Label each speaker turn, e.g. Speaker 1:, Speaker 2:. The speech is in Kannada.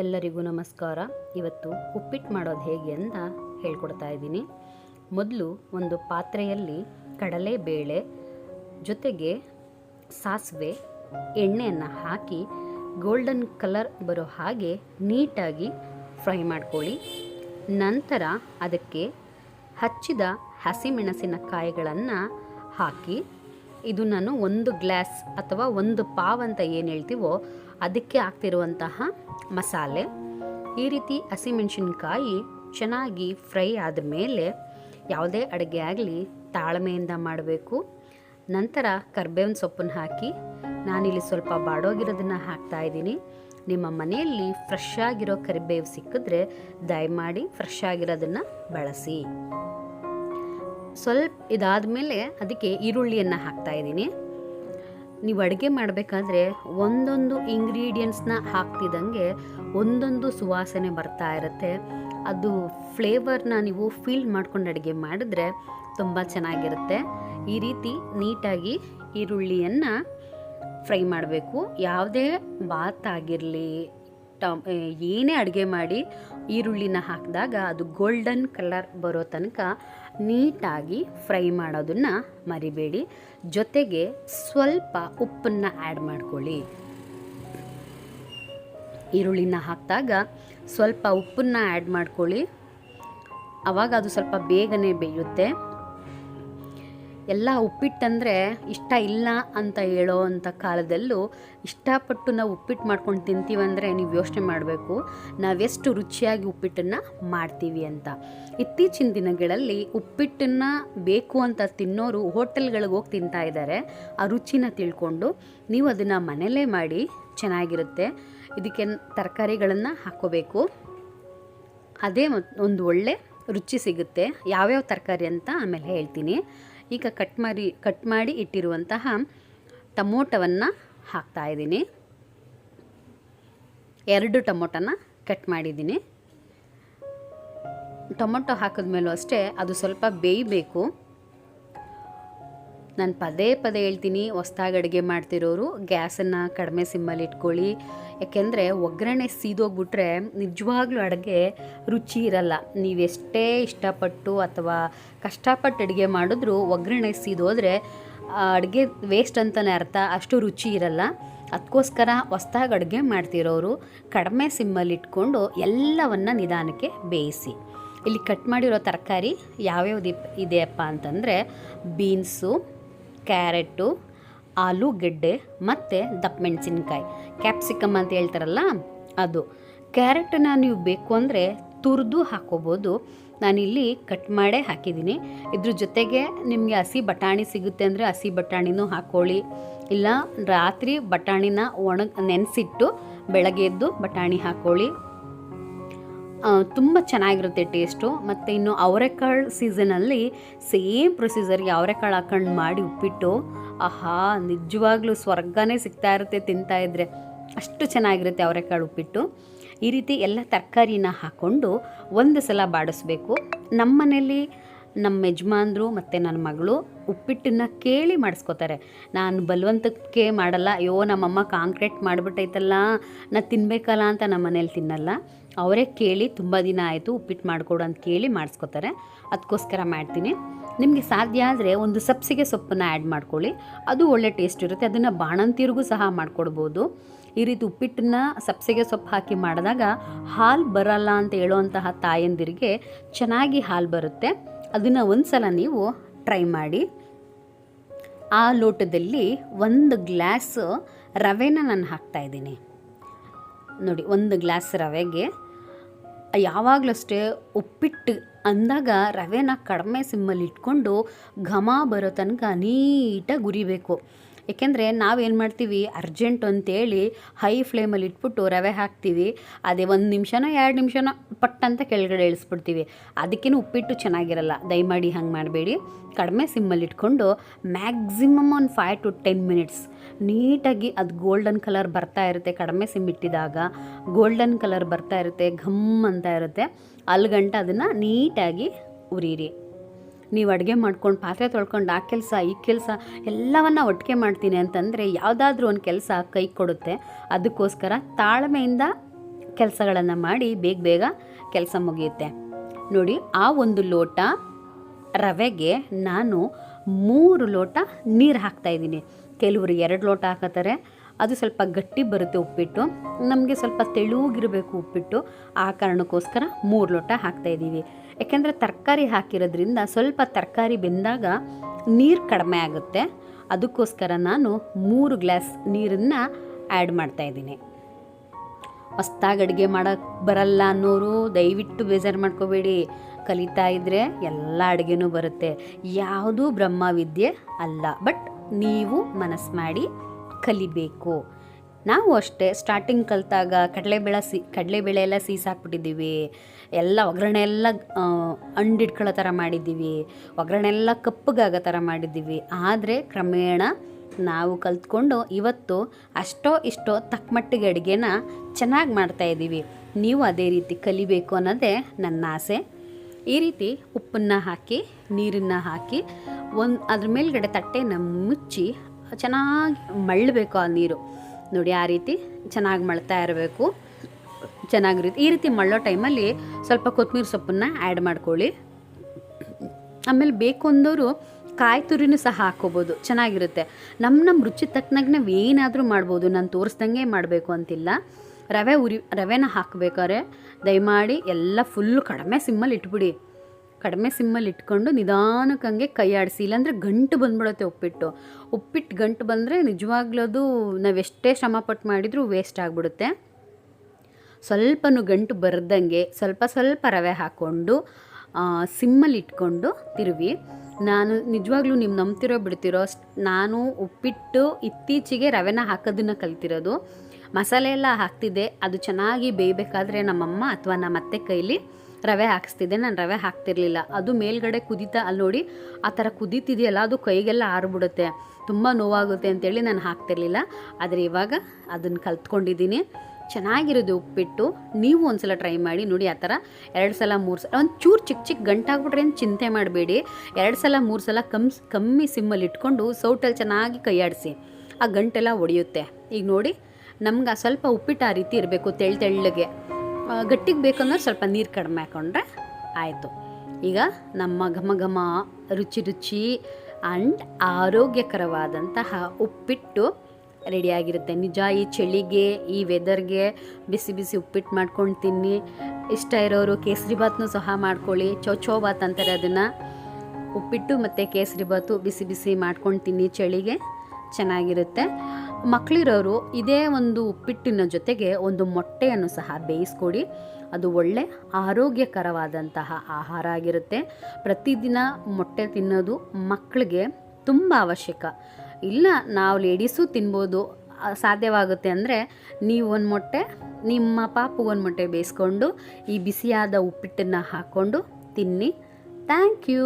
Speaker 1: ಎಲ್ಲರಿಗೂ ನಮಸ್ಕಾರ. ಇವತ್ತು ಉಪ್ಪಿಟ್ಟು ಮಾಡೋದು ಹೇಗೆ ಅಂತ ಹೇಳ್ಕೊಡ್ತಾ ಇದ್ದೀನಿ. ಮೊದಲು ಒಂದು ಪಾತ್ರೆಯಲ್ಲಿ ಕಡಲೆಬೇಳೆ ಜೊತೆಗೆ ಸಾಸಿವೆ, ಎಣ್ಣೆಯನ್ನು ಹಾಕಿ ಗೋಲ್ಡನ್ ಕಲರ್ ಬರೋ ಹಾಗೆ ನೀಟಾಗಿ ಫ್ರೈ ಮಾಡ್ಕೊಳ್ಳಿ. ನಂತರ ಅದಕ್ಕೆ ಹಚ್ಚಿದ ಹಸಿಮೆಣಸಿನಕಾಯಿಗಳನ್ನು ಹಾಕಿ, ಇದು ನಾನು ಒಂದು ಗ್ಲಾಸ್ ಅಥವಾ ಒಂದು ಪಾವ್ ಅಂತ ಏನು ಹೇಳ್ತೀವೋ ಅದಕ್ಕೆ ಹಾಕ್ತಿರುವಂತಹ ಮಸಾಲೆ. ಈ ರೀತಿ ಹಸಿಮೆಣಸಿನ್ಕಾಯಿ ಚೆನ್ನಾಗಿ ಫ್ರೈ ಆದ ಮೇಲೆ ಯಾವುದೇ ಅಡುಗೆ ಆಗಲಿ ತಾಳ್ಮೆಯಿಂದ ಮಾಡಬೇಕು. ನಂತರ ಕರ್ಬೇವಿನ ಸೊಪ್ಪನ್ನು ಹಾಕಿ ನಾನಿಲ್ಲಿ ಸ್ವಲ್ಪ ಬಾಡೋಗಿರೋದನ್ನು ಹಾಕ್ತಾ ಇದ್ದೀನಿ. ನಿಮ್ಮ ಮನೆಯಲ್ಲಿ ಫ್ರೆಶ್ ಆಗಿರೋ ಕರಿಬೇವು ಸಿಕ್ಕಿದ್ರೆ ದಯಮಾಡಿ ಫ್ರೆಶ್ ಆಗಿರೋದನ್ನು ಬಳಸಿ. ಸ್ವಲ್ಪ ಇದಾದ ಮೇಲೆ ಅದಕ್ಕೆ ಈರುಳ್ಳಿಯನ್ನು ಹಾಕ್ತಾ ಇದ್ದೀನಿ. ನೀವು ಅಡುಗೆ ಮಾಡಬೇಕಾದ್ರೆ ಒಂದೊಂದು ಇಂಗ್ರೀಡಿಯೆಂಟ್ಸ್ನ ಹಾಕ್ತಿದ್ದಂಗೆ ಒಂದೊಂದು ಸುವಾಸನೆ ಬರ್ತಾ ಇರುತ್ತೆ. ಅದು ಫ್ಲೇವರ್ನ ನೀವು ಫೀಲ್ ಮಾಡ್ಕೊಂಡು ಅಡುಗೆ ಮಾಡಿದ್ರೆ ತುಂಬ ಚೆನ್ನಾಗಿರುತ್ತೆ. ಈ ರೀತಿ ನೀಟಾಗಿ ಈರುಳ್ಳಿಯನ್ನು ಫ್ರೈ ಮಾಡಬೇಕು. ಯಾವುದೇ ಬಾತ್ ಆಗಿರಲಿ, ಟಮ್, ಏನೇ ಅಡುಗೆ ಮಾಡಿ ಈರುಳ್ಳಿನ ಹಾಕಿದಾಗ ಅದು ಗೋಲ್ಡನ್ ಕಲರ್ ಬರೋ ತನಕ ನೀಟಾಗಿ ಫ್ರೈ ಮಾಡೋದನ್ನು ಮರಿಬೇಡಿ. ಜೊತೆಗೆ ಸ್ವಲ್ಪ ಉಪ್ಪನ್ನು ಆ್ಯಡ್ ಮಾಡ್ಕೊಳ್ಳಿ. ಈರುಳ್ಳಿನ ಹಾಕಿದಾಗ ಸ್ವಲ್ಪ ಉಪ್ಪನ್ನು ಆ್ಯಡ್ ಮಾಡ್ಕೊಳ್ಳಿ. ಆವಾಗ ಅದು ಸ್ವಲ್ಪ ಬೇಗನೆ ಬೇಯುತ್ತೆ. ಎಲ್ಲ ಉಪ್ಪಿಟ್ಟಂದರೆ ಇಷ್ಟ ಇಲ್ಲ ಅಂತ ಹೇಳೋ ಅಂಥ ಕಾಲದಲ್ಲೂ ಇಷ್ಟಪಟ್ಟು ನಾವು ಉಪ್ಪಿಟ್ಟು ಮಾಡ್ಕೊಂಡು ತಿಂತೀವಂದರೆ ನೀವು ಯೋಚನೆ ಮಾಡಬೇಕು. ನಾವೆಷ್ಟು ರುಚಿಯಾಗಿ ಉಪ್ಪಿಟ್ಟನ್ನು ಮಾಡ್ತೀವಿ ಅಂತ. ಇತ್ತೀಚಿನ ದಿನಗಳಲ್ಲಿ ಉಪ್ಪಿಟ್ಟನ್ನು ಬೇಕು ಅಂತ ತಿನ್ನೋರು ಹೋಟೆಲ್ಗಳಿಗೆ ಹೋಗಿ ತಿಂತಾ ಇದ್ದಾರೆ. ಆ ರುಚಿನ ತಿಳ್ಕೊಂಡು ನೀವು ಅದನ್ನು ಮನೆಯಲ್ಲೇ ಮಾಡಿ ಚೆನ್ನಾಗಿರುತ್ತೆ. ಇದಕ್ಕೆ ತರಕಾರಿಗಳನ್ನು ಹಾಕ್ಕೋಬೇಕು. ಅದೇ ಒಂದು ಒಳ್ಳೆ ರುಚಿ ಸಿಗುತ್ತೆ. ಯಾವ್ಯಾವ ತರಕಾರಿ ಅಂತ ಆಮೇಲೆ ಹೇಳ್ತೀನಿ. ಈಗ ಕಟ್ ಮಾಡಿ ಕಟ್ ಮಾಡಿ ಇಟ್ಟಿರುವಂತಹ ಟಮೋಟವನ್ನು ಹಾಕ್ತಾ ಇದ್ದೀನಿ. ಎರಡು ಟೊಮೊಟೊನ ಕಟ್ ಮಾಡಿದ್ದೀನಿ. ಟೊಮೊಟೊ ಹಾಕಿದ್ಮೇಲೂ ಅಷ್ಟೇ ಅದು ಸ್ವಲ್ಪ ಬೇಯಬೇಕು. ನಾನು ಪದೇ ಪದೇ ಹೇಳ್ತೀನಿ, ಹೊಸ್ದಾಗಿ ಅಡುಗೆ ಮಾಡ್ತಿರೋರು ಗ್ಯಾಸನ್ನು ಕಡಿಮೆ ಸಿಮ್ಮಲ್ಲಿ ಇಟ್ಕೊಳ್ಳಿ. ಯಾಕೆಂದರೆ ಒಗ್ಗರಣೆ ಸೀದೋಗ್ಬಿಟ್ರೆ ನಿಜವಾಗ್ಲೂ ಅಡುಗೆ ರುಚಿ ಇರಲ್ಲ. ನೀವೆಷ್ಟೇ ಇಷ್ಟಪಟ್ಟು ಅಥವಾ ಕಷ್ಟಪಟ್ಟು ಅಡುಗೆ ಮಾಡಿದ್ರೂ ಒಗ್ಗರಣೆ ಸೀದೋದ್ರೆ ಅಡುಗೆ ವೇಸ್ಟ್ ಅಂತಲೇ ಅರ್ಥ, ಅಷ್ಟು ರುಚಿ ಇರಲ್ಲ. ಅದಕ್ಕೋಸ್ಕರ ಹೊಸ್ದಾಗಿ ಅಡುಗೆ ಮಾಡ್ತಿರೋರು ಕಡಿಮೆ ಸಿಮ್ಮಲ್ಲಿ ಇಟ್ಕೊಂಡು ಎಲ್ಲವನ್ನು ನಿಧಾನಕ್ಕೆ ಬೇಯಿಸಿ. ಇಲ್ಲಿ ಕಟ್ ಮಾಡಿರೋ ತರಕಾರಿ ಯಾವ್ಯಾವ್ದು ಇದೆಯಪ್ಪ ಅಂತಂದರೆ ಬೀನ್ಸು ಕ್ಯಾರೆಟು ಆಲೂಗೆಡ್ಡೆ ಮತ್ತು ದಪ್ಪ ಮೆಣಸಿನ್ಕಾಯಿ ಕ್ಯಾಪ್ಸಿಕಮ್ ಅಂತ ಹೇಳ್ತಾರಲ್ಲ ಅದು. ಕ್ಯಾರೆಟನ್ನ ನೀವು ಬೇಕು ಅಂದರೆ ತುರಿದು ಹಾಕೋಬೋದು. ನಾನಿಲ್ಲಿ ಕಟ್ ಮಾಡೇ ಹಾಕಿದ್ದೀನಿ. ಇದ್ರ ಜೊತೆಗೆ ನಿಮಗೆ ಹಸಿ ಬಟಾಣಿ ಸಿಗುತ್ತೆ ಅಂದರೆ ಹಸಿ ಬಟಾಣಿನೂ ಹಾಕ್ಕೊಳ್ಳಿ ಇಲ್ಲ, ರಾತ್ರಿ ಬಟಾಣಿನ ಒಣಗಿ ನೆನೆಸಿಟ್ಟು ಬೆಳಗ್ಗೆ ಎದ್ದು ಬಟಾಣಿ ಹಾಕ್ಕೊಳ್ಳಿ ತುಂಬ ಚೆನ್ನಾಗಿರುತ್ತೆ ಟೇಸ್ಟು ಮತ್ತು ಇನ್ನು ಅವರೆಕಾಳು ಸೀಸನಲ್ಲಿ ಸೇಮ್ ಪ್ರೊಸೀಜರ್ಗೆ ಅವರೆಕಾಳು ಹಾಕೊಂಡು ಮಾಡಿ ಉಪ್ಪಿಟ್ಟು, ಆಹಾ, ನಿಜವಾಗ್ಲೂ ಸ್ವರ್ಗನೇ ಸಿಗ್ತಾ ಇರುತ್ತೆ ತಿಂತಾ ಇದ್ದರೆ ಅಷ್ಟು ಚೆನ್ನಾಗಿರುತ್ತೆ ಅವರೆಕಾಳು ಉಪ್ಪಿಟ್ಟು. ಈ ರೀತಿ ಎಲ್ಲ ತರಕಾರಿನ ಹಾಕ್ಕೊಂಡು ಒಂದು ಸಲ ಬಾಡಿಸ್ಬೇಕು. ನಮ್ಮ ಮನೇಲಿ ನಮ್ಮ ಯಜಮಾನ್ರು ಮತ್ತು ನನ್ನ ಮಗಳು ಉಪ್ಪಿಟ್ಟನ್ನು ಕೇಳಿ ಮಾಡಿಸ್ಕೋತಾರೆ. ನಾನು ಬಲವಂತಕ್ಕೆ ಮಾಡಲ್ಲ, ಅಯ್ಯೋ, ನಮ್ಮಮ್ಮ ಕಾಂಕ್ರೀಟ್ ಮಾಡಿಬಿಟ್ಟೈತಲ್ಲ, ನಾ ತಿನ್ನಬೇಕಲ್ಲ ಅಂತ ನಮ್ಮ ಮನೇಲಿ ತಿನ್ನಲ್ಲ. ಅವರೇ ಕೇಳಿ ತುಂಬ ದಿನ ಆಯಿತು, ಉಪ್ಪಿಟ್ಟು ಮಾಡಿಕೊಡು ಅಂತ ಕೇಳಿ ಮಾಡಿಸ್ಕೋತಾರೆ. ಅದಕ್ಕೋಸ್ಕರ ಮಾಡ್ತೀನಿ. ನಿಮಗೆ ಸಾಧ್ಯ ಆದರೆ ಒಂದು ಸಬ್ಸಿಗೆ ಸೊಪ್ಪನ್ನು ಆ್ಯಡ್ ಮಾಡ್ಕೊಳ್ಳಿ. ಅದು ಒಳ್ಳೆ ಟೇಸ್ಟ್ ಇರುತ್ತೆ. ಅದನ್ನು ಬಾಣಂತಿರಿಗೂ ಸಹ ಮಾಡಿಕೊಡ್ಬೋದು. ಈ ರೀತಿ ಉಪ್ಪಿಟ್ಟನ್ನ ಸಬ್ಸಿಗೆ ಸೊಪ್ಪು ಹಾಕಿ ಮಾಡಿದಾಗ ಹಾಲು ಬರಲ್ಲ ಅಂತ ಹೇಳುವಂತಹ ತಾಯಂದಿರಿಗೆ ಚೆನ್ನಾಗಿ ಹಾಲು ಬರುತ್ತೆ. ಅದನ್ನು ಒಂದು ಸಲ ನೀವು ಟ್ರೈ ಮಾಡಿ. ಆ ಲೋಟದಲ್ಲಿ ಒಂದು ಗ್ಲಾಸ್ ರವೆನ ನಾನು ಹಾಕ್ತಾಯಿದ್ದೀನಿ ನೋಡಿ, ಒಂದು ಗ್ಲಾಸ್ ರವೆಗೆ ಯಾವಾಗಲೂ ಅಷ್ಟೇ ಉಪ್ಪಿಟ್ಟು ಅಂದಾಗ ರವೆನ ಕಡಿಮೆ ಸಿಮ್ಮಲ್ಲಿ ಇಟ್ಕೊಂಡು ಘಮ ಬರೋ ತನಕ ನೀಟಾಗಿ ಗುರಿಬೇಕು. ಏಕೆಂದರೆ ನಾವೇನು ಮಾಡ್ತೀವಿ, ಅರ್ಜೆಂಟ್ ಅಂತೇಳಿ ಹೈ ಫ್ಲೇಮಲ್ಲಿ ಇಟ್ಬಿಟ್ಟು ರವೆ ಹಾಕ್ತೀವಿ. ಅದೇ ಒಂದು ನಿಮಿಷನೋ, ಎರಡು ನಿಮಿಷನೋ. ಪಟ್ ಅಂತ ಕೆಳಗಡೆ ಇಳಿಸ್ಬಿಡ್ತೀವಿ. ಅದಕ್ಕೇನು ಉಪ್ಪಿಟ್ಟು ಚೆನ್ನಾಗಿರಲ್ಲ. ದಯಮಾಡಿ ಹಂಗೆ ಮಾಡಬೇಡಿ. ಕಡಿಮೆ ಸಿಮ್ಮಲ್ಲಿ ಇಟ್ಕೊಂಡು ಮ್ಯಾಕ್ಸಿಮಮ್ ಒಂದು ಫೈವ್ ಟು ಟೆನ್ ಮಿನಿಟ್ಸ್ ನೀಟಾಗಿ ಅದು ಗೋಲ್ಡನ್ ಕಲರ್ ಬರ್ತಾ ಇರುತ್ತೆ. ಕಡಿಮೆ ಸಿಮ್ ಇಟ್ಟಿದಾಗ ಗೋಲ್ಡನ್ ಕಲರ್ ಬರ್ತಾ ಇರುತ್ತೆ, ಘಮ್ ಅಂತ ಇರುತ್ತೆ. ಅಲ್ಲಿಗಂಟ ಅದನ್ನು ನೀಟಾಗಿ ಉರಿರಿ ನೀವು ಅಡುಗೆ ಮಾಡ್ಕೊಂಡು, ಪಾತ್ರೆ ತೊಳ್ಕೊಂಡು, ಆ ಕೆಲಸ, ಈ ಕೆಲಸ ಎಲ್ಲವನ್ನ ಒಟ್ಟಿಗೆ ಮಾಡ್ತೀನಿ ಅಂತಂದರೆ ಯಾವುದಾದ್ರೂ ಒಂದು ಕೆಲಸ ಕೈ ಕೊಡುತ್ತೆ. ಅದಕ್ಕೋಸ್ಕರ ತಾಳ್ಮೆಯಿಂದ ಕೆಲಸಗಳನ್ನು ಮಾಡಿ ಬೇಗ ಬೇಗ ಕೆಲಸ ಮುಗಿಯುತ್ತೆ. ನೋಡಿ, ಆ ಒಂದು ಲೋಟ ರವೆಗೆ ನಾನು ಮೂರು ಲೋಟ ನೀರು ಹಾಕ್ತಾ ಇದ್ದೀನಿ. ಕೆಲವರು ಎರಡು ಲೋಟ ಹಾಕತ್ತಾರೆ. ಅದು ಸ್ವಲ್ಪ ಗಟ್ಟಿ ಬರುತ್ತೆ ಉಪ್ಪಿಟ್ಟು. ನಮಗೆ ಸ್ವಲ್ಪ ತೆಳುವಾಗಿರಬೇಕು ಉಪ್ಪಿಟ್ಟು. ಆ ಕಾರಣಕ್ಕೋಸ್ಕರ ಮೂರು ಲೋಟ ಹಾಕ್ತಾ ಇದ್ದೀವಿ. ಯಾಕೆಂದರೆ ತರಕಾರಿ ಹಾಕಿರೋದ್ರಿಂದ ಸ್ವಲ್ಪ ತರಕಾರಿ ಬೆಂದಾಗ ನೀರು ಕಡಿಮೆ ಆಗುತ್ತೆ. ಅದಕ್ಕೋಸ್ಕರ ನಾನು ಮೂರು ಗ್ಲಾಸ್ ನೀರನ್ನು ಆ್ಯಡ್ ಮಾಡ್ತಾ ಇದ್ದೀನಿ. ಹೊಸ್ದಾಗಿ ಅಡುಗೆ ಮಾಡೋಕ್ಕೆ ಬರಲ್ಲ ಅನ್ನೋರು ದಯವಿಟ್ಟು ಬೇಜಾರು ಮಾಡ್ಕೋಬೇಡಿ. ಕಲಿತಾ ಇದ್ದರೆ ಎಲ್ಲ ಅಡುಗೆನೂ ಬರುತ್ತೆ. ಯಾವುದೂ ಬ್ರಹ್ಮವಿದ್ಯೆ ಅಲ್ಲ. ಬಟ್ ನೀವು ಮನಸ್ಸು ಮಾಡಿ ಕಲಿಬೇಕು. ನಾವು ಅಷ್ಟೇ ಸ್ಟಾರ್ಟಿಂಗ್ ಕಲಿತಾಗ ಕಡಲೆಬೇಳೆ ಸಿ, ಕಡಲೆಬೇಳೆ ಎಲ್ಲ ಸೀಸಾಕ್ಬಿಟ್ಟಿದ್ದೀವಿ ಎಲ್ಲ ಒಗ್ಗರಣೆ ಎಲ್ಲ ಅಂಡಿಟ್ಕೊಳ್ಳೋ ಥರ ಮಾಡಿದ್ದೀವಿ. ಒಗ್ಗರಣೆ ಎಲ್ಲ ಕಪ್ಪಗಾಗೋ ಥರ ಮಾಡಿದ್ದೀವಿ. ಆದರೆ ಕ್ರಮೇಣ ನಾವು ಕಲ್ತ್ಕೊಂಡು ಇವತ್ತು ಅಷ್ಟೋ ಇಷ್ಟೋ ತಕ್ಕಮಟ್ಟಿಗೆ ಅಡುಗೆನ ಚೆನ್ನಾಗಿ ಮಾಡ್ತಾಯಿದ್ದೀವಿ ನೀವು ಅದೇ ರೀತಿ ಕಲಿಬೇಕು ಅನ್ನೋದೇ ನನ್ನ ಆಸೆ. ಈ ರೀತಿ ಉಪ್ಪನ್ನು ಹಾಕಿ, ನೀರನ್ನು ಹಾಕಿ ಒಂದು ಅದ್ರ ಮೇಲ್ಗಡೆ ತಟ್ಟೆನ ಮುಚ್ಚಿ ಚೆನ್ನಾಗಿ ಮಳ್ಳಬೇಕು ಆ ನೀರು. ನೋಡಿ ಆ ರೀತಿ ಚೆನ್ನಾಗಿ ಮಳ್ತಾ ಇರಬೇಕು. ಚೆನ್ನಾಗಿರುತ್ತೆ ಈ ರೀತಿ ಮಳ್ಳೋ ಟೈಮಲ್ಲಿ ಸ್ವಲ್ಪ ಕೊತ್ತಂಬರಿ ಸೊಪ್ಪನ್ನು ಆ್ಯಡ್ ಮಾಡ್ಕೊಳ್ಳಿ. ಆಮೇಲೆ ಬೇಕು ಅಂದವರು ಕಾಯಿ ತುರಿನೂ ಸಹ ಹಾಕ್ಕೋಬೋದು. ಚೆನ್ನಾಗಿರುತ್ತೆ. ನಮ್ಮ ನಮ್ಮ ರುಚಿ ತಕ್ಕನಾಗ ನಾವು ಏನಾದರೂ ಮಾಡ್ಬೋದು. ನಾನು ತೋರಿಸ್ದಂಗೆ ಮಾಡಬೇಕು ಅಂತಿಲ್ಲ. ರವೆ ಉರಿ, ರವೆನ ಹಾಕಬೇಕಾದ್ರೆ ದಯಮಾಡಿ ಎಲ್ಲ ಫುಲ್ಲು ಕಡಿಮೆ ಸಿಮ್ಮಲ್ಲಿ ಇಟ್ಬಿಡಿ. ಕಡಿಮೆ ಸಿಮ್ಮಲ್ಲಿ ಇಟ್ಕೊಂಡು ನಿಧಾನಕ್ಕೆ ಹಂಗೆ ಕೈ ಆಡಿಸಿ. ಇಲ್ಲಾಂದರೆ ಗಂಟು ಬಂದ್ಬಿಡುತ್ತೆ ಉಪ್ಪಿಟ್ಟು. ಉಪ್ಪಿಟ್ಟು ಗಂಟು ಬಂದರೆ ನಿಜವಾಗ್ಲೂ ನಾವು ಎಷ್ಟೇ ಶ್ರಮಪಟ್ಟು ಮಾಡಿದರೂ ವೇಸ್ಟ್ ಆಗಿಬಿಡುತ್ತೆ. ಸ್ವಲ್ಪನೂ ಗಂಟು ಬರ್ದಂಗೆ ಸ್ವಲ್ಪ ಸ್ವಲ್ಪ ರವೆ ಹಾಕ್ಕೊಂಡು ಸಿಮ್ಮಲ್ಲಿ ಇಟ್ಕೊಂಡು ತಿರುವಿ. ನಾನು ನಿಜವಾಗ್ಲೂ ನಿಮ್ಮ ನಂಬ್ತಿರೋ ಬಿಡ್ತಿರೋ ನಾನು ಉಪ್ಪಿಟ್ಟು ಇತ್ತೀಚೆಗೆ ರವೆನ ಹಾಕೋದನ್ನು ಕಲ್ತಿರೋದು. ಮಸಾಲೆ ಎಲ್ಲ ಹಾಕ್ತಿದ್ದೆ. ಅದು ಚೆನ್ನಾಗಿ ಬೇಯಬೇಕಾದ್ರೆ ನಮ್ಮಮ್ಮ ಅಥವಾ ನಮ್ಮ ಅತ್ತೆ ಕೈಲಿ ರವೆ ಹಾಕಿಸ್ತಿದ್ದೆ. ನಾನು ರವೆ ಹಾಕ್ತಿರ್ಲಿಲ್ಲ. ಅದು ಮೇಲ್ಗಡೆ ಕುದೀತಾ ಅಲ್ಲಿ ನೋಡಿ, ಆ ಥರ ಕುದೀತಿದೆಯಲ್ಲ, ಅದು ಕೈಗೆಲ್ಲ ಆರಿಬಿಡುತ್ತೆ. ತುಂಬ ನೋವಾಗುತ್ತೆ ಅಂತೇಳಿ ನಾನು ಹಾಕ್ತಿರ್ಲಿಲ್ಲ. ಆದರೆ ಇವಾಗ ಅದನ್ನು ಕಲ್ತ್ಕೊಂಡಿದ್ದೀನಿ. ಚೆನ್ನಾಗಿರೋದು ಉಪ್ಪಿಟ್ಟು, ನೀವು ಒಂದ್ಸಲ ಟ್ರೈ ಮಾಡಿ ನೋಡಿ ಆ ಥರ. ಎರಡು ಸಲ, ಮೂರು ಸಲ ಒಂದು ಚೂರು ಚಿಕ್ಕ ಚಿಕ್ಕ ಗಂಟಾಗ್ಬಿಟ್ರೆ ಏನು ಚಿಂತೆ ಮಾಡಬೇಡಿ. ಎರಡು ಸಲ, ಮೂರು ಸಲ ಕಮ್ಸ್ ಕಮ್ಮಿ ಸಿಮ್ಮಲ್ಲಿ ಇಟ್ಕೊಂಡು ಸೌಟಲ್ಲಿ ಚೆನ್ನಾಗಿ ಕೈಯಾಡಿಸಿ ಆ ಗಂಟೆಲ್ಲ ಒಡೆಯುತ್ತೆ. ಈಗ ನೋಡಿ, ನಮ್ಗೆ ಸ್ವಲ್ಪ ಉಪ್ಪಿಟ್ಟು ಆ ರೀತಿ ಇರಬೇಕು ತೆಳ್ ತೆಳ್ಳಗೆ. ಗಟ್ಟಿಗೆ ಬೇಕಂದ್ರೆ ಸ್ವಲ್ಪ ನೀರು ಕಡಿಮೆ ಹಾಕೊಂಡ್ರೆ ಆಯಿತು. ಈಗ ನಮ್ಮ ಘಮ ಘಮ, ರುಚಿ ರುಚಿ ಆ್ಯಂಡ್ ಆರೋಗ್ಯಕರವಾದಂತಹ ಉಪ್ಪಿಟ್ಟು ರೆಡಿಯಾಗಿರುತ್ತೆ ನಿಜ, ಈ ಚಳಿಗೆ, ಈ ವೆದರ್ಗೆ ಬಿಸಿ ಬಿಸಿ ಉಪ್ಪಿಟ್ಟು ಮಾಡ್ಕೊಂಡು ತಿನ್ನಿ ಇಷ್ಟ ಇರೋರು ಕೇಸರಿ ಬಾತ್ನೂ ಸಹ ಮಾಡ್ಕೊಳ್ಳಿ. ಚೌಚೋ ಬಾತ್ ಅಂತಾರೆ ಅದನ್ನು. ಉಪ್ಪಿಟ್ಟು ಮತ್ತು ಕೇಸರಿ ಬಾತು ಬಿಸಿ ಬಿಸಿ ಮಾಡ್ಕೊಂಡು ತಿನ್ನಿ ಚಳಿಗೆ. ಚೆನ್ನಾಗಿರುತ್ತೆ. ಮಕ್ಕಳಿರೋರು ಇದೇ ಒಂದು ಉಪ್ಪಿಟ್ಟಿನ ಜೊತೆಗೆ ಒಂದು ಮೊಟ್ಟೆಯನ್ನು ಸಹ ಬೇಯಿಸ್ಕೊಡಿ. ಅದು ಒಳ್ಳೆ ಆರೋಗ್ಯಕರವಾದಂತಹ ಆಹಾರ ಆಗಿರುತ್ತೆ. ಪ್ರತಿದಿನ ಮೊಟ್ಟೆ ತಿನ್ನೋದು ಮಕ್ಕಳಿಗೆ ತುಂಬ ಅವಶ್ಯಕ. ಇಲ್ಲ, ನಾವು ಲೇಡೀಸು ತಿನ್ಬೋದು. ಸಾಧ್ಯವಾಗುತ್ತೆ ಅಂದರೆ ನೀವು ಒಂದು ಮೊಟ್ಟೆ, ನಿಮ್ಮ ಪಾಪು ಒಂದು ಮೊಟ್ಟೆ ಬೇಯಿಸ್ಕೊಂಡು ಈ ಬಿಸಿಯಾದ ಉಪ್ಪಿಟ್ಟನ್ನು ಹಾಕ್ಕೊಂಡು ತಿನ್ನಿ. Thank you.